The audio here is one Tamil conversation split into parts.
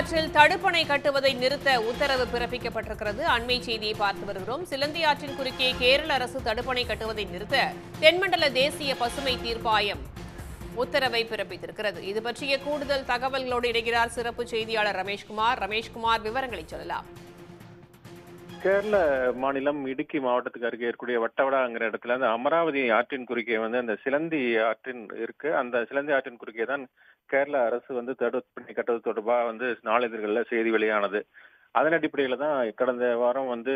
சிலந்தியாற்றில் தடுப்பணை கட்டுவதை நிறுத்த உத்தரவு பிறப்பிக்கப்பட்டிருக்கிறது. அண்மை செய்தியை பார்த்து வருகிறோம். சிலந்தி ஆற்றின் குறுக்கே கேரள அரசு தடுப்பணை கட்டுவதை நிறுத்த தென்மண்டல தேசிய பசுமை தீர்ப்பாயம் உத்தரவை பிறப்பித்திருக்கிறது. இது பற்றிய கூடுதல் தகவல்களோடு இணைகிறார் சிறப்பு செய்தியாளர் ரமேஷ்குமார். ரமேஷ்குமார் விவரங்களை சொல்லலாம். கேரள மாநிலம் இடுக்கி மாவட்டத்துக்கு அருகே இருக்கக்கூடிய வட்டவடாங்கிற இடத்துல அந்த அமராவதி ஆற்றின் குறுக்கே வந்து அந்த சிலந்தி ஆற்றின் இருக்கு. அந்த சிலந்தி ஆற்றின் குறுக்கே தான் கேரள அரசு வந்து தடுப்பணை கட்டுவது தொடர்பாக வந்து நாளிதழ்களில் செய்தி வெளியானது. அதன் அடிப்படையில் தான் கடந்த வாரம் வந்து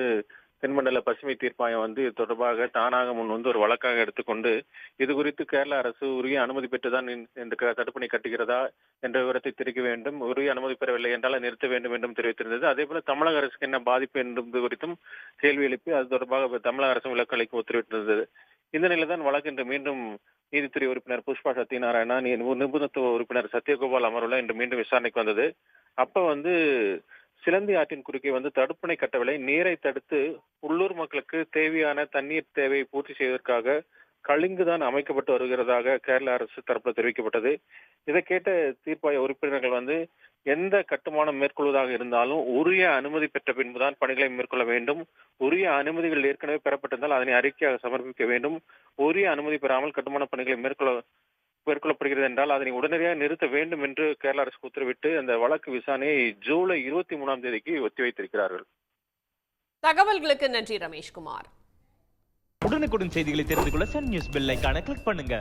தென்மண்டல பசுமை தீர்ப்பாயம் வந்து இது தொடர்பாக தானாக முன் வந்து ஒரு வழக்காக எடுத்துக்கொண்டு இது குறித்து கேரள அரசு உரிய அனுமதி பெற்றுதான் இந்த- தடுப்பணை கட்டுகிறதா என்ற விவரத்தை தெரிவிக்க வேண்டும். உரிய அனுமதி பெறவில்லை என்றால் நிறுத்த வேண்டும் என்றும் தெரிவித்திருந்தது. அதே போல தமிழக அரசுக்கு என்ன பாதிப்பு என்பது குறித்தும் கேள்வி எழுப்பி அது தொடர்பாக தமிழக அரசும் விலக்கு அளிக்க உத்தரவிட்டிருந்தது. இந்த நிலையில் தான் வழக்கு இன்று மீண்டும் நீதித்துறை உறுப்பினர் புஷ்பா சத்யநாராயணா நிபுணத்துவ உறுப்பினர் சத்யகோபால் அமர்வுல இன்று மீண்டும் விசாரணைக்கு வந்தது. அப்ப வந்து சிலந்தி ஆற்றின் குறுக்கே வந்து தடுப்பணை கட்டவில்லை. நீரை தடுத்து மக்களுக்கு தேவையான தண்ணீர் தேவையை பூர்த்தி செய்வதற்காக கழிங்கு தான் அமைக்கப்பட்டு வருகிறதாக கேரள அரசு தரப்பில் தெரிவிக்கப்பட்டது. இதை கேட்ட தீர்ப்பாய உறுப்பினர்கள் வந்து எந்த கட்டுமானம் மேற்கொள்வதாக இருந்தாலும் உரிய அனுமதி பெற்ற பின்புதான் பணிகளை மேற்கொள்ள வேண்டும். உரிய அனுமதிகள் ஏற்கனவே பெறப்பட்டிருந்தால் அதனை அறிக்கையாக சமர்ப்பிக்க வேண்டும். உரிய அனுமதி பெறாமல் கட்டுமான பணிகளை மேற்கொள்ள மேற்கொள்ளப்படுகிறது என்றால் அதனை உடனடியாக நிறுத்த வேண்டும் என்று கேரள அரசு உத்தரவிட்டு அந்த வழக்கு விசாரணையை ஜூலை இருபத்தி மூணாம் தேதிக்கு ஒத்திவைத்திருக்கிறார்கள். தகவல்களுக்கு நன்றி ரமேஷ்குமார். உடனுக்குடன் செய்திகளை தெரிந்து கொள்ள Sun News bell icon click பண்ணுங்க.